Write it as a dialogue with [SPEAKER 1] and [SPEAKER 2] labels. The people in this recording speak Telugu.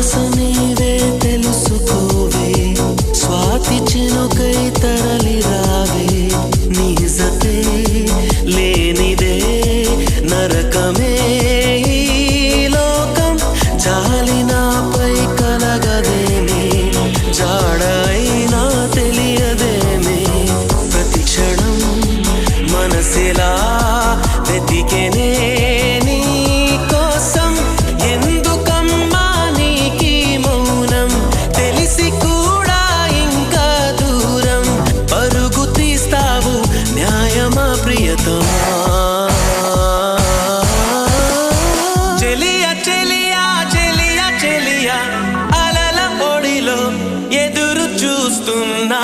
[SPEAKER 1] ఆశ నీవే తెలుసుకోవే. స్వాతి చినుకై తరలి రావే. నీజతే లేనిదే నరకమే. లోకం చాలి నాపై కలగదేమి. జాడైనా తెలియదేమి. ప్రతి క్షణం మనసిలా వెతికెనే. ప్రియతమా? చెలియా చెలియా చెలియా చెలియా అలల పొడిలో ఎదురు చూస్తున్నా